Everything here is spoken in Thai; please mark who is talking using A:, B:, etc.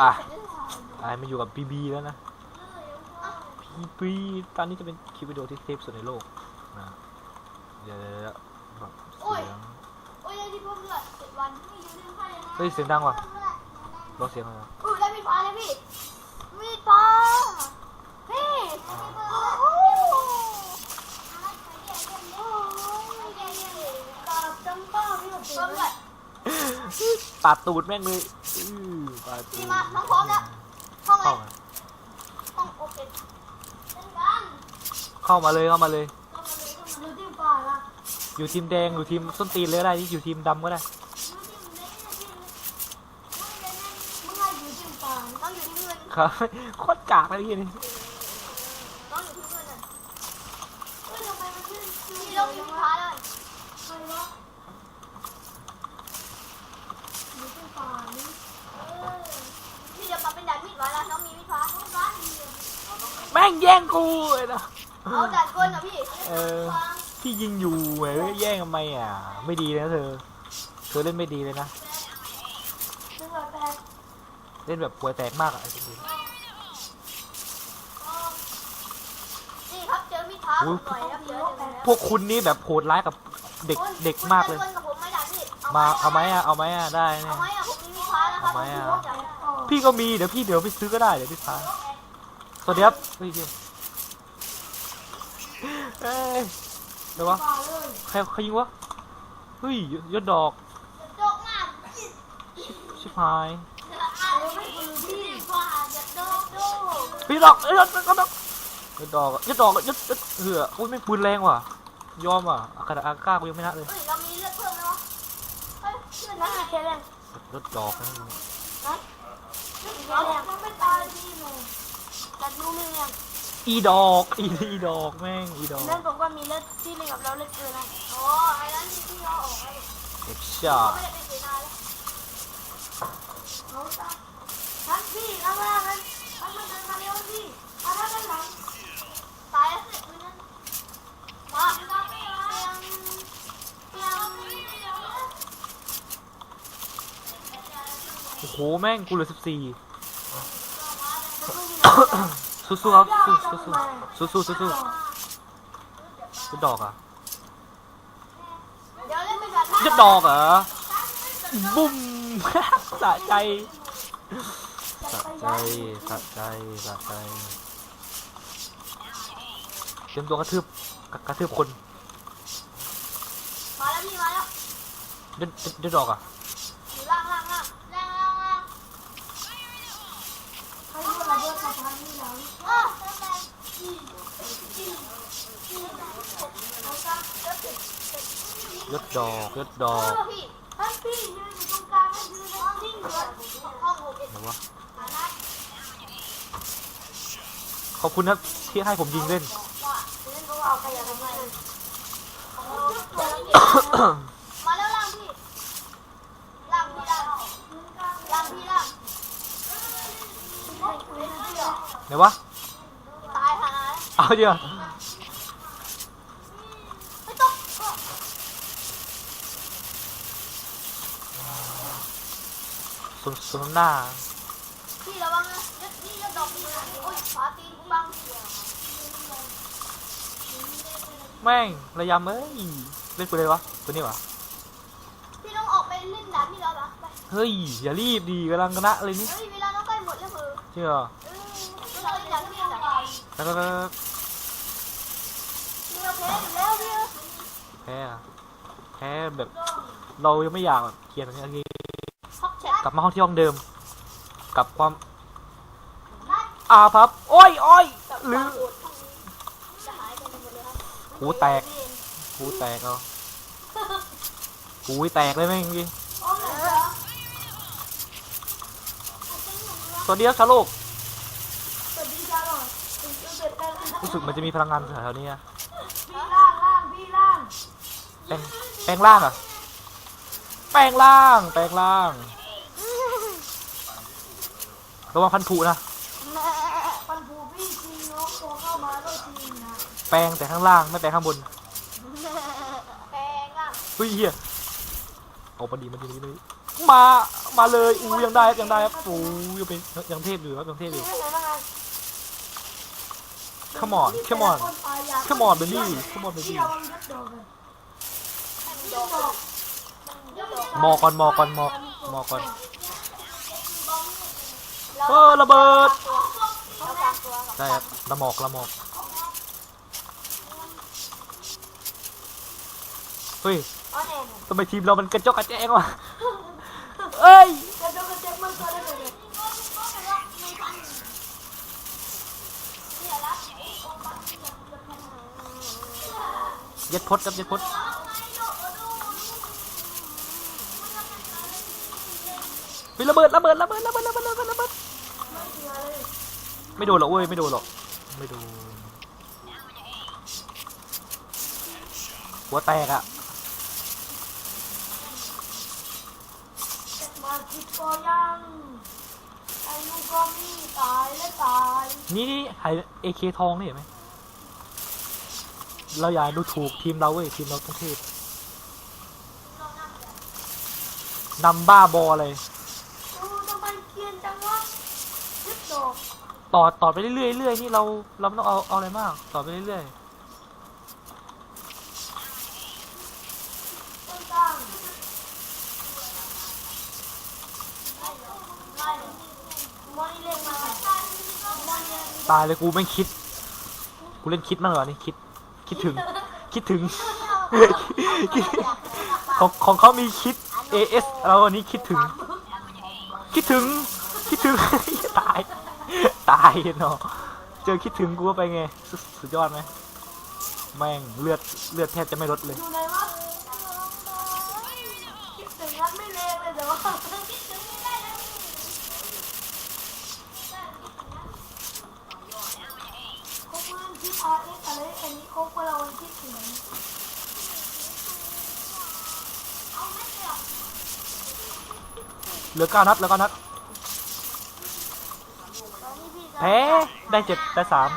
A: อะไอ้มาอยู่กับบีบีแล้วนะบีบีตอนนี้จะเป็นคลิปวิดีโอที่เซฟสุดในโลกนะเดี๋ยวๆๆแบบเสียง
B: โอ้ยที่พ่อเลือดเจ็ดวันไม่ยืนเรื่องผ้าเลยนะ
A: เฮ้ยเสียงดังว่ะลดเสียงเลย
B: อุ้ยได้มีดฟ้าเลยพี่มีดฟ้าพี่โอ้โหกับจังป้าพี่ผมเลือด
A: ปาดตูดแม่งเลย อื้อปาดตู
B: พี่
A: ด
B: มาน้องพร้อมแล้วห้องอะไร
A: เข้ามา
B: ห้องโอเปนเล่นกัน
A: เข้ามาเลยเข้ามาเลย
B: ต้องมาเลยต้องมาดูที่ป่าละ
A: อยู่ทีมแดงอยู่ทีมส้นตีนเลยก็ได้ที่อยู่ทีมดำก็ได้
B: ดูที่มันเล่นที่มึงไงอยู่ที่ป่าต้องอยู่ที่เงิน
A: ครับ โคตรกากเลยที่นี่
B: ต้องอยู่ที่เงินอะเฮ้ยทำไมมันชื่อพี่ลงอยู่ที่ฟ้าเลยใครวะอยู่ที่ป่านี่เออพี่จะ มาเป็นด่านมีดไว้แล้วน้องมีมีดฟ้าน้องฟ้าดีเลย
A: แม่งแย่งกูเลยนะ
B: เอาด่านก้นเหรอพี่
A: เออพี่ยิงอยู่เว้ยแย่งทำไมอะ ไม่ดีเลยนะเธอ เธอเล่นไม่ดีเลยนะ
B: ซึ่งเราแต่
A: เล่นแบบป่วยแตกมากอะไอ้คนนี้
B: นี่ครับเจอมีดฟ้าผมหน่อยครับเจอเจอ
A: พวกคุณนี่แบบโหดร้ายกับเด็กเด็กมากเลย
B: กับผมไม่ด่านพี่
A: มาเอาไหมอะเอาไหมอะได้เนี่
B: เอา
A: ย
B: ไหมอะผมมีมีดฟ้านะครับ
A: เอาไหมอะ
B: จับ
A: พี่ก็มี เดี๋ยวพี่เดี๋ยวไปซื้อก็ได้เดี๋ยวพี่พาสวัสดีครับเฮ้ยเดี๋ยวเอ้ยเดี๋ยววะ
B: ป่าเลย
A: ใครใครยิงวะเฮ้ยยศดอก
B: โจกมาก
A: ชิบหาย
B: เอาไม่ปืนพี่ว่าจะโดกโดก
A: พี่ดอกเอ้ยยศยศดอกยศดอกอะยศดอกอะยศยศเหืออุ้ยไม่งปืนแรงว่ะ ยอมอะอาคาดาอาก้ากูยังไม่นัดเลย
B: เฮ้ยเรามีเลือดเพิ่มไหมวะเฮ้ยเลือดนะแค่แรง
A: ยศดอกนะ
B: นะเอามันไม่ตายพี่หนูแต่ดูเรื่อง
A: อีดอกอีอีดอกแม่งอีดอก
B: เรื่องบอกว่ามีเลือดที่หนึ่งกับเราเลือดเกินนะอ๋อไอ้นั้นที่พี่เราออกไอ้
A: เอ็กชา
B: ไม่ได้เป็นเสนาแล้วเอาตาท่านพี่ข้างล่างนั้นท่านมาเดินมาเร็วพี่เอาท่านด้านหลังตายแล้วสิมือนั้นมาเปียงเปียงเปียง
A: โอ้โหแม่งกูเหลือสิบสี่สู้ๆครับสู้ๆสู้ๆสู้ๆสู้ๆยศดอกอะ
B: เดี๋ยวเล่นเป็นแบบ
A: ยศดอกเหรอบุ้มสะใจสะใจสะใจสะใจเตรียมตัวกระทืบกระกระทืบคน
B: มาแล้วพี่มาแล้ว
A: ยศยศดอกอะ
B: ยวติด
A: ยศดอกยศดอก
B: พี่ท่านพี่ยืนอยู่ตรงกลางให้ยืนนิ่งๆเลยห้องหกเอ็ด
A: ไหนวะ
B: ฐานะ
A: ขอบคุณครับที่ให้ผมยิงเล่น
B: ว่าเล่นก็เอาใครอยากทำไงมาแล้วล่างพี่ล่างพี่ล่างล่างพี่ล่าง
A: ไหนวะ
B: ตายหา
A: เอาเดี๋ยว
B: ไม่ต้อง
A: สมสมหน้า
B: พี่ระวังนะนี่จะดอกมือโอ้ยฝาตีนบัง
A: แม่งระยำเอ้ยเล่นกูเลยวะตัวนี้วะ
B: พี่ต้องออกไปเล่นด่านที่เราปะไป
A: เฮ้ยอย่ารีบดีกำลังชนะเลยนี่
B: เฮ้ยเวลาน้องใกล้หมดแล้วเออ
A: เชื่อ
B: เออเราเล่นด่านที่เรา
A: แล้วก็
B: พี่เราแพ้อยู่แล้วพี่
A: แพ้อะแพ้แบบ เรายังไม่อยากแบบเขียนอย่างนี้
B: ฮอกแชท
A: กลับมาห้องที่ห้องเดิม กับความอาพับ โอ้ยโอ้ยหรือ
B: จะหายไปหมดเลยครับ
A: หูแตกหูแตกเอาหูแตกเลยแม่งจริง
B: โอ้ยเหรอ
A: สวัสดีครับชาวโลก
B: สวัสดีจ้าหน่อยเกิดกัน
A: รู้สึกมันจะมีพลังงานแถวๆนี้อะ
B: พี่ล่างล่างพี่ล่าง
A: แปลงแปลงร่างอะ แปลงร่าง แปลงร่างระวังพันธุนะ
B: ปันผูพี่จริงน้องตัวเข้ามาก็จริงนะ
A: แปลงแต่ข้างล่างไม่แปลงข้างบน
B: แปลงอะ
A: เฮ้ยเฮียเอามาดีมาดีมาดีมาดีมา มาเลยอู้ยังได้ครับยังได้ครับอู้ยังเป็นยังเทพอยู่ครับยังเทพอยู่
B: ที่ไหนบ้างอะ
A: Come on come on come on baby come on
B: ที่
A: baby
B: เราวางยัดดอกกันยัดด อก
A: มอก่อนมอก่อนมอมอก่อนเออระเบิดได้ครับละหมอกละหมอกเฮ้ยทำไมทีมเรามันกระจกกระแจงวะเอ้ย
B: กระโดดกระเจ็บมันก็ได้เลย
A: ย็ดพดครับย็ดพด ไประเบิดระเบิดระเบิดระเบิดระเบิดระเบิดระเบิดไม่โดนหรอกเว้ยไม่โดนหรอกไม่โดนหัวแตกอะ
B: มาคิดก็ยังไอ้ลูกก็มีตายและตาย
A: นี่นี่ไฮเอเคทองนี่เห็นไหมเราอย่าดูถูกทีมเราเว้ยทีมเราต้องเทพนำบ้าบอเลย
B: ดูทำไมเกรียนจังวะยัดดอก
A: ต่อต่อไปเรื่อยๆเรื่อยนี่เราเราไม่ต้องเอาเอาอะไรมาก ต่อไปเรื่อย
B: ตามอนี่
A: ๆตายเลยกูไม่คิด กูเล่นคิดมากกว่านี่คิดคิดถึงคิดถึง ของของเขามีคิด AS เราอันนี้คิดถึง คิดถึงคิดถึงตาย ตายเนาะเจอคิดถึงกูก็ไปไงสุดสุดยอดไหมแม่งเลือดเลือดแทบจะไม่ลดเลย
B: อยู่ไหนวะคิดถึงนัดไม่เลวเลยเดี๋ยวว่าคบมันคิดอาร์เอ็กอะไรอันนี้คบเราคิดถึง
A: เหลือเก้านัดเหลือเก้านัด
B: ตอนนี้พี่
A: แพ้ได้เจ็ดได้สาม